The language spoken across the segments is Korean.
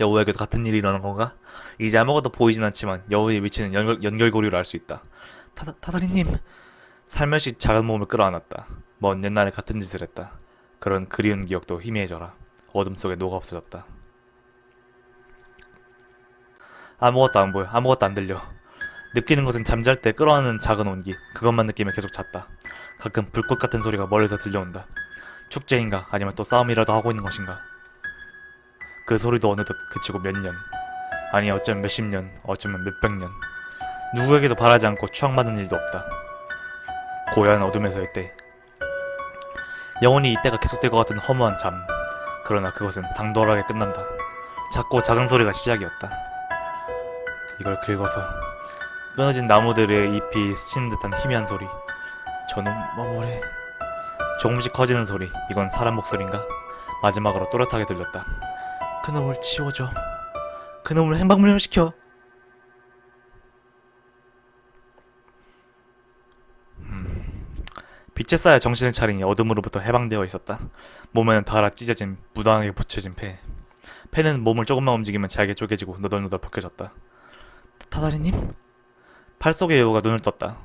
여우에게도 같은 일이 일어난 건가? 이제 아무것도 보이진 않지만 여우의 위치는 연결, 연결고리로 알 수 있다. 타, 타다리님! 살며시 작은 몸을 끌어안았다. 먼 옛날에 같은 짓을 했다. 그런 그리운 기억도 희미해져라. 어둠 속에 녹아 없어졌다. 아무것도 안 보여. 아무것도 안 들려. 느끼는 것은 잠잘 때 끌어안는 작은 온기. 그것만 느끼며 계속 잤다. 가끔 불꽃 같은 소리가 멀리서 들려온다. 축제인가 아니면 또 싸움이라도 하고 있는 것인가. 그 소리도 어느덧 그치고 몇 년. 아니 어쩌면 몇십 년, 어쩌면 몇백 년. 누구에게도 바라지 않고 추앙받는 일도 없다. 고요한 어둠에서의 때. 영원히 이때가 계속될 것 같은 허무한 잠. 그러나 그것은 당돌하게 끝난다. 작고 작은 소리가 시작이었다. 이걸 긁어서 끊어진 나무들의 잎이 스치는 듯한 희미한 소리. 저놈 뭐뭐래. 조금씩 커지는 소리. 이건 사람 목소리인가? 마지막으로 또렷하게 들렸다. 그놈을 치워줘. 그놈을 행방불명시켜. 빛에 쌓여 정신을 차리니 어둠으로부터 해방되어 있었다. 몸에는 닳아 찢어진 무당하게 붙여진 폐. 폐는 몸을 조금만 움직이면 잘게 쪼개지고 너덜너덜 벗겨졌다. 타다리님? 팔 속의 여우가 눈을 떴다.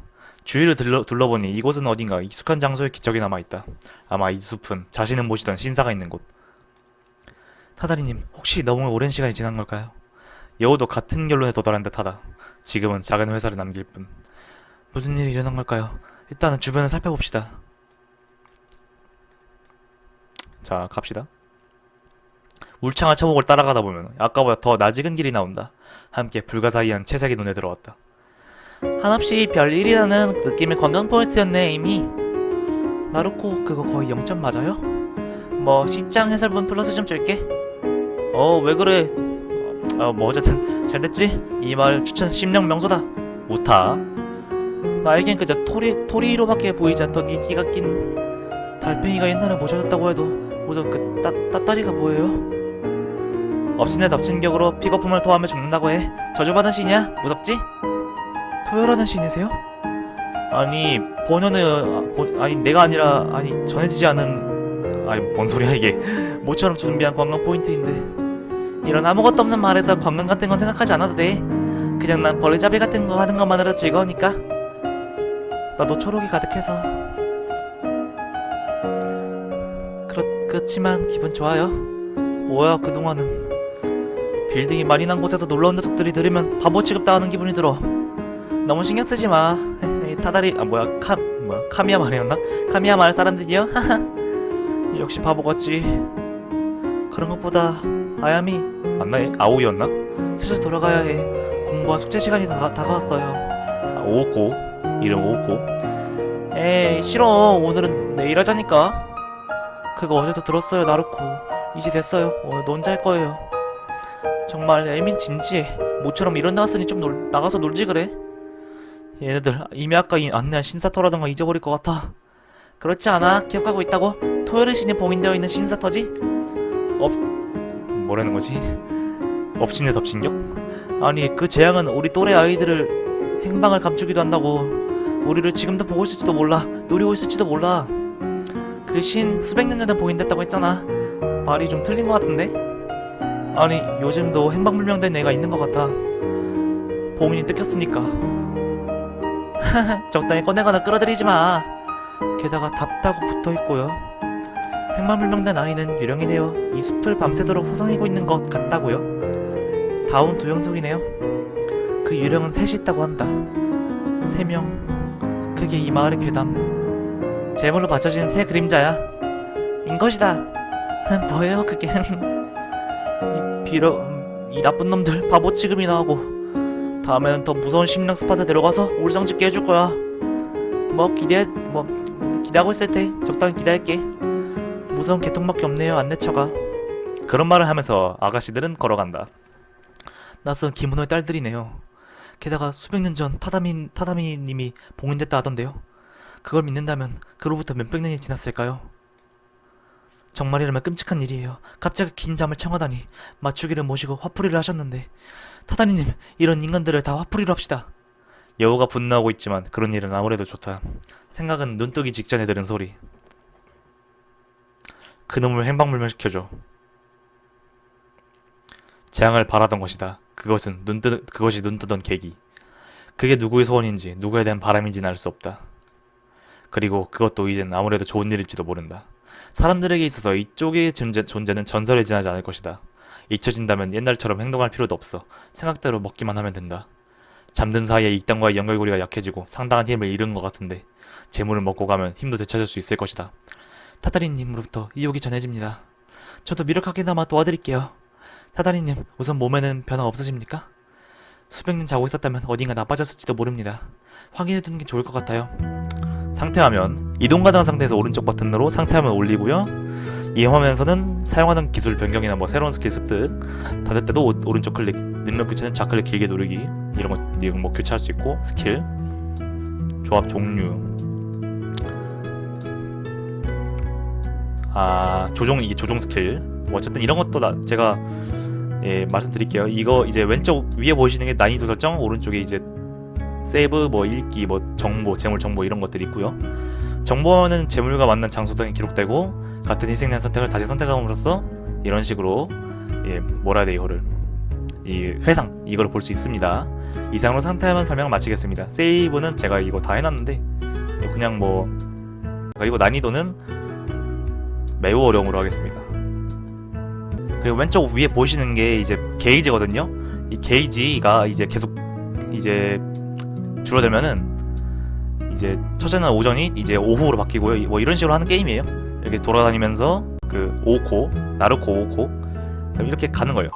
주위를 둘러, 둘러보니 이곳은 어딘가 익숙한 장소의 기적이 남아있다. 아마 이 숲은 자신은 모시던 신사가 있는 곳. 타다리님, 혹시 너무 오랜 시간이 지난 걸까요? 여우도 같은 결론에 도달한 듯하다. 지금은 작은 회사를 남길 뿐. 무슨 일이 일어난 걸까요? 일단은 주변을 살펴봅시다. 자, 갑시다. 울창한 처목을 따라가다 보면 아까보다 더 낯익은 길이 나온다. 함께 불가사의한 채색이 눈에 들어왔다. 한없이 별일이라는 느낌의 관광 포인트였네, 이미. 나루코 그거 거의 0점 맞아요? 뭐 시장 해설분 플러스 좀 줄게. 어, 왜 그래? 어, 뭐 어쨌든 잘 됐지? 이말 추천 심령 명소다. 우타. 나에겐 그저 토리 토리로밖에 보이지 않던 이끼가 낀 달팽이가 옛날에 모셔졌다고 해도 모두 그 따, 따따리가 뭐예요? 업신의 덮친 격으로 픽업품을 토하며 죽는다고 해 저주받은 신이야? 무섭지? 토요라는 신이세요? 아니 본연의 아, 본- 아니 내가 아니라 아니 전해지지 않은 아니 뭔 소리야 이게 모처럼 준비한 관광 포인트인데 이런 아무것도 없는 말에서 관광 같은 건 생각하지 않아도 돼. 그냥 난 벌레잡이 같은 거 하는 것만으로 즐거우니까. 나도 초록이 가득해서. 그렇, 그렇지만 기분 좋아요. 뭐야 그동안은 빌딩이 많이 난 곳에서 놀러온 녀석들이 들으면 바보 취급 당하는 기분이 들어. 너무 신경 쓰지 마. 타다리 아 뭐야 카 뭐야 카미야 말이었나? 카미야 말 사람들이요? 역시 바보 같지. 그런 것보다 아야미 맞나 얘? 아오이였나? 슬슬 돌아가야 해. 공부와 숙제 시간이 다, 다가왔어요. 아, 오고. 이름 오고. 에이 싫어. 오늘은 내일 하자니까. 그거 어제도 들었어요 나루코. 이제 됐어요. 오늘 너 혼자 할 거예요. 정말 애민 진지해. 모처럼 이런 나왔으니 좀 놀, 나가서 놀지 그래. 얘네들 이미 아까 이 안내한 신사터라던가 잊어버릴 것 같아. 그렇지 않아. 기억하고 있다고? 토요일 신이 봉인되어 있는 신사터지? 업 뭐라는 거지? 업신의 덮친격 아니 그 재앙은 우리 또래 아이들을 행방을 감추기도 한다고. 우리를 지금도 보고 있을지도 몰라. 노리고 있을지도 몰라. 그 신 수백 년 전에 봉인됐다고 했잖아. 말이 좀 틀린 것 같은데? 아니 요즘도 행방불명된 애가 있는 것 같아. 봉인이 뜯겼으니까. 적당히 꺼내거나 끌어들이지 마. 게다가 답다고 붙어있고요 행방불명된 아이는 유령이네요 이 숲을 밤새도록 서성이고 있는 것 같다고요? 다운 두 영속이네요. 그 유령은 셋이 있다고 한다. 세 명. 그게 이 마을의 괴담. 제물로 바쳐진 새 그림자야. 인 것이다. 뭐예요 그게 이 비로 이 나쁜 놈들 바보 취급이나 하고. 다음에는 더 무서운 심령 스팟에 데려가서 울상 짓게 해줄 거야. 뭐 기대 뭐 기대하고 있을 테 적당히 기대할게 무서운 개통밖에 없네요 안내처가 그런 말을 하면서 아가씨들은 걸어간다 낯선 김은호의 딸들이네요 게다가 수백 년 전 타다미 타다미님이 봉인됐다 하던데요 그걸 믿는다면 그로부터 몇백 년이 지났을까요? 정말이라면 끔찍한 일이에요. 갑자기 긴 잠을 청하다니 맞추기를 모시고 화풀이를 하셨는데 타다니님 이런 인간들을 다 화풀이로 합시다. 여우가 분노하고 있지만 그런 일은 아무래도 좋다. 생각은 눈뜨기 직전에 들은 소리. 그놈을 행방불명시켜줘. 재앙을 바라던 것이다. 그것은 눈 뜨, 그것이 눈 뜨던 계기. 그게 누구의 소원인지 누구에 대한 바람인지는 알 수 없다. 그리고 그것도 이젠 아무래도 좋은 일일지도 모른다. 사람들에게 있어서 이쪽의 존재, 존재는 전설에 지나지 않을 것이다. 잊혀진다면 옛날처럼 행동할 필요도 없어. 생각대로 먹기만 하면 된다. 잠든 사이에 이땅과의 연결고리가 약해지고 상당한 힘을 잃은 것 같은데 재물을 먹고 가면 힘도 되찾을 수 있을 것이다. 타다리님으로부터 이욕이 전해집니다. 저도 미력하게나마 도와드릴게요. 타다리님, 우선 몸에는 변화 없으십니까? 수백 년 자고 있었다면 어딘가 나빠졌을지도 모릅니다. 확인해두는 게 좋을 것 같아요. 상태화면 이동 가능한 상태에서 오른쪽 버튼으로 상태화면 올리고요. 이 화면에서는 사용하는 기술 변경이나 뭐 새로운 스킬 습득 닫을 때도 오, 오른쪽 클릭 능력 교체는 좌클릭 길게 누르기 이런 거 이런 뭐 교체할 수 있고 스킬 조합 종류 아 조종 이게 조종 스킬. 뭐 어쨌든 이런 것도 나, 제가 예 말씀드릴게요. 이거 이제 왼쪽 위에 보이시는 게 난이도 설정 오른쪽에 이제 세이브 뭐 읽기 뭐 정보 재물 정보 이런 것들이 있고요. 정보는 재물과 만난 장소 등에 기록되고 같은 희생된 선택을 다시 선택함으로써 이런 식으로 예 뭐라 해야 돼 이거를. 이 회상 이걸 볼 수 있습니다. 이상으로 상태화면 설명 마치겠습니다. 세이브는 제가 이거 다 해놨는데 그냥 뭐 그리고 난이도는 매우 어려움으로 하겠습니다 그리고 왼쪽 위에 보시는 게 이제 게이지거든요 이 게이지가 이제 계속 이제 줄어들면은 이제 첫째는 오전이 이제 오후로 바뀌고요. 뭐 이런 식으로 하는 게임이에요. 이렇게 돌아다니면서 그 오코, 나르코 오코 이렇게 가는 거예요.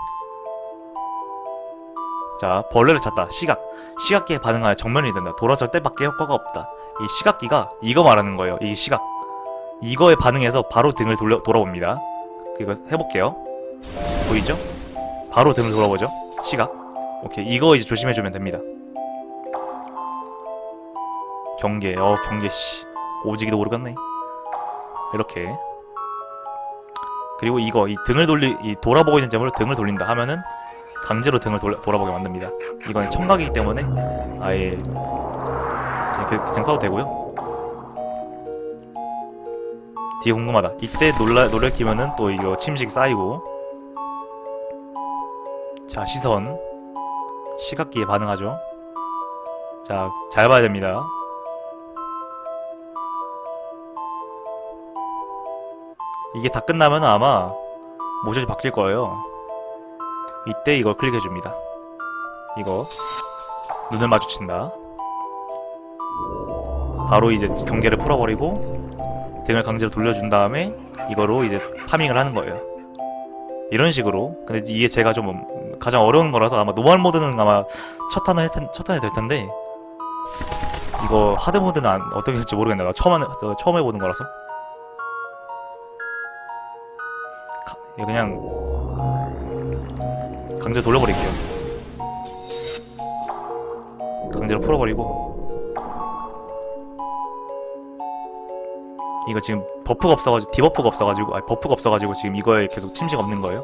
자, 벌레를 찾다. 시각. 시각기에 반응하여 정면이 된다. 돌아설 때밖에 효과가 없다. 이 시각기가 이거 말하는 거예요. 이 시각. 이거에 반응해서 바로 등을 돌려 돌아봅니다. 이거 해볼게요. 보이죠? 바로 등을 돌아보죠. 시각. 오케이. 이거 이제 조심해주면 됩니다. 경계, 어 경계 씨 오지기도 모르겠네. 이렇게 그리고 이거 이 등을 돌리 이 돌아보고 있는 점으로 등을 돌린다 하면은 강제로 등을 돌, 돌아보게 만듭니다. 이건 청각이기 때문에 아예 그냥, 그냥 써도 되고요. 뒤에 궁금하다. 이때 놀라 노래 키면은 또 이거 침식 쌓이고 자 시선 시각기에 반응하죠. 자 잘 봐야 됩니다. 이게 다 끝나면 아마 모션이 바뀔 거예요. 이때 이걸 클릭해 줍니다. 이거 눈을 마주친다. 바로 이제 경계를 풀어버리고 등을 강제로 돌려준 다음에 이거로 이제 파밍을 하는 거예요. 이런 식으로. 근데 이게 제가 좀 가장 어려운 거라서 아마 노멀 모드는 아마 첫 탄을 할 텐, 첫 탄이 될 텐데 이거 하드 모드는 안, 어떻게 될지 모르겠네. 나 처음 하- 처음 해보는 거라서. 그냥 강제 돌려버릴게요. 강제로 풀어버리고 이거 지금 버프가 없어가지고 디버프가 없어가지고 아니 버프가 없어가지고 지금 이거에 계속 침식 없는 거예요.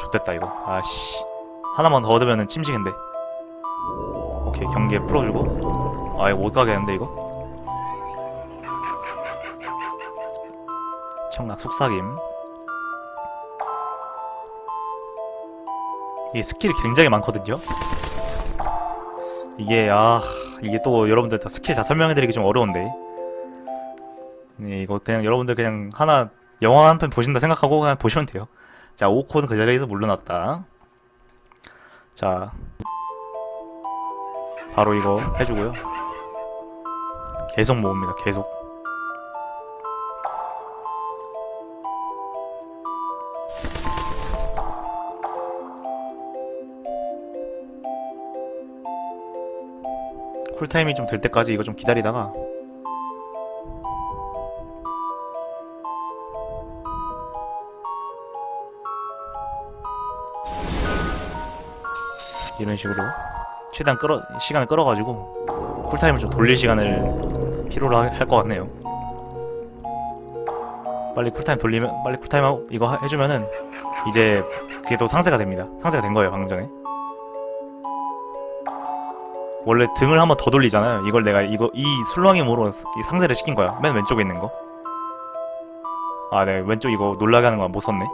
좋됐다 이거. 아씨 하나만 더 얻으면은 침식인데. 오케이 경계 풀어주고 아 이거 못 가겠는데 이거. 청각 속삭임. 이게 스킬이 굉장히 많거든요. 이게 아 이게 또 여러분들 다 스킬 다 설명해드리기 좀 어려운데. 네, 이거 그냥 여러분들 그냥 하나 영화 한 편 보신다 생각하고 그냥 보시면 돼요. 자, 5코는 그 자리에서 물러났다. 자, 바로 이거 해주고요. 계속 모읍니다. 계속. 쿨타임이 좀 될 때까지 이거 좀 기다리다가 이런 식으로 최대한 끌어 시간을 끌어가지고 쿨타임을 좀 돌릴 시간을 필요로 할 것 같네요. 빨리 쿨타임 돌리면 빨리 쿨타임 하고 이거 하- 해주면은 이제 그게 또 상세가 됩니다. 상세가 된 거예요 방금 전에. 원래 등을 한번 더 돌리잖아요. 이걸 내가 이거 이 술렁임으로 이 상세를 시킨 거야. 맨 왼쪽에 있는 거. 아, 네 왼쪽 이거 놀라게 하는 거 못 썼네.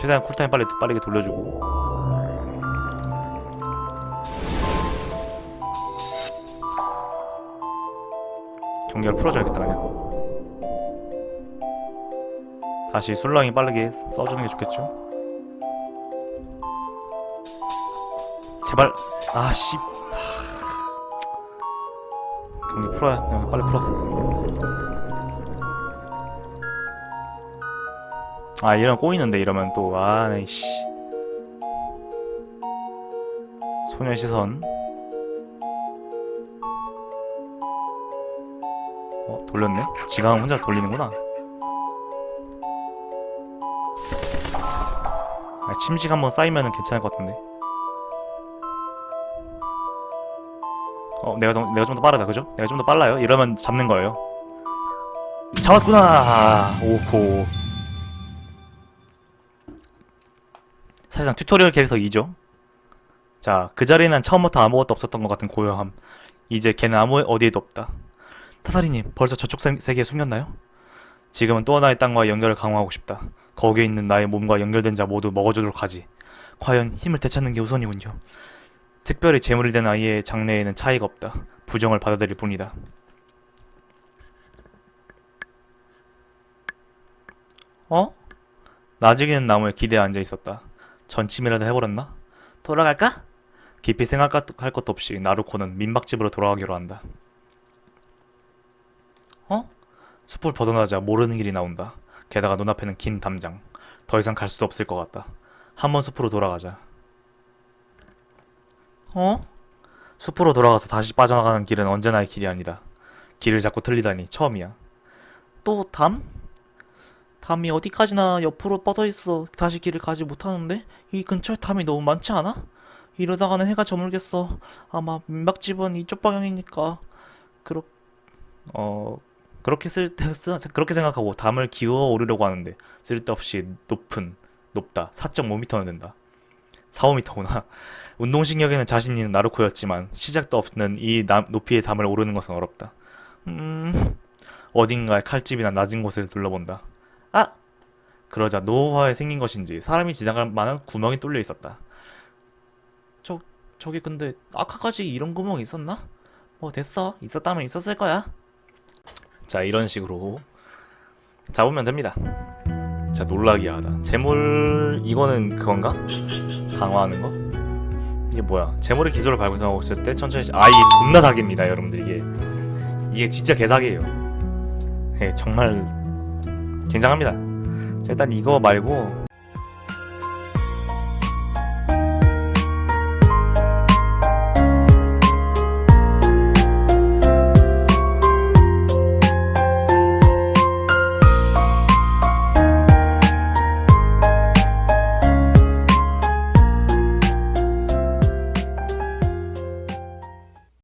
최대한 쿨타임 빨리 빠르게 돌려주고. 경계를 풀어줘야겠다 그냥. 다시 술랑이 빠르게 써주는 게 좋겠죠? 제발. 아씨. 경기 풀어야 경기 빨리 풀어 아 이러면 꼬이는데 이러면 또 아네이씨. 소녀 시선. 어 돌렸네? 지강 혼자 돌리는구나. 아, 침식 한번 쌓이면은 괜찮을 것 같은데. 어 내가 더, 내가 좀 더 빠르다 그죠? 내가 좀 더 빨라요? 이러면 잡는 거예요. 잡았구나! 오호 사실상 튜토리얼 캐릭터 2죠. 자, 그 자리에는 처음부터 아무것도 없었던 것 같은 고요함. 이제 걔는 아무 어디에도 없다. 타사리님, 벌써 저쪽 세, 세계에 숨겼나요? 지금은 또 하나의 땅과 연결을 강화하고 싶다. 거기에 있는 나의 몸과 연결된 자 모두 먹어주도록 하지. 과연 힘을 되찾는 게 우선이군요. 특별히 재물이 된 아이의 장래에는 차이가 없다. 부정을 받아들일 뿐이다. 어? 나직이는 나무에 기대어 앉아 있었다. 전침이라도 해버렸나? 돌아갈까? 깊이 생각할 것도 없이 나루코는 민박집으로 돌아가기로 한다. 어? 숲을 벗어나자 모르는 길이 나온다. 게다가 눈앞에는 긴 담장. 더 이상 갈 수도 없을 것 같다. 한번 숲으로 돌아가자. 어? 숲으로 돌아가서 다시 빠져나가는 길은 언제나의 길이 아니다. 길을 자꾸 틀리다니 처음이야. 또 담? 담이 어디까지나 옆으로 뻗어 있어. 다시 길을 가지 못하는데 이 근처에 담이 너무 많지 않아? 이러다가는 해가 저물겠어. 아마 민박집은 이쪽 방향이니까 그렇 어 그렇게 쓸 때 그렇게 생각하고 담을 기어 오르려고 하는데 쓸데없이 높은 높다 4.5m는 된다. 4, 5m구나. 운동신경에는 자신 있는 나루코였지만 시작도 없는 이 남- 높이의 담을 오르는 것은 어렵다. 음 어딘가에 칼집이나 낮은 곳을 둘러본다. 아! 그러자 노화에 생긴 것인지 사람이 지나갈 만한 구멍이 뚫려 있었다. 저, 저기 근데 아까까지 이런 구멍이 있었나? 뭐 됐어. 있었다면 있었을 거야. 자, 이런 식으로 잡으면 됩니다. 자, 놀라게 하다. 재물, 이거는 그건가? 강화하는 거? 이게 뭐야? 재물의 기술을 발견하고 있을 때 천천히, 시- 아, 이게 존나 사기입니다, 여러분들. 이게. 이게 진짜 개사기예요. 예, 정말 굉장합니다. 자, 일단 이거 말고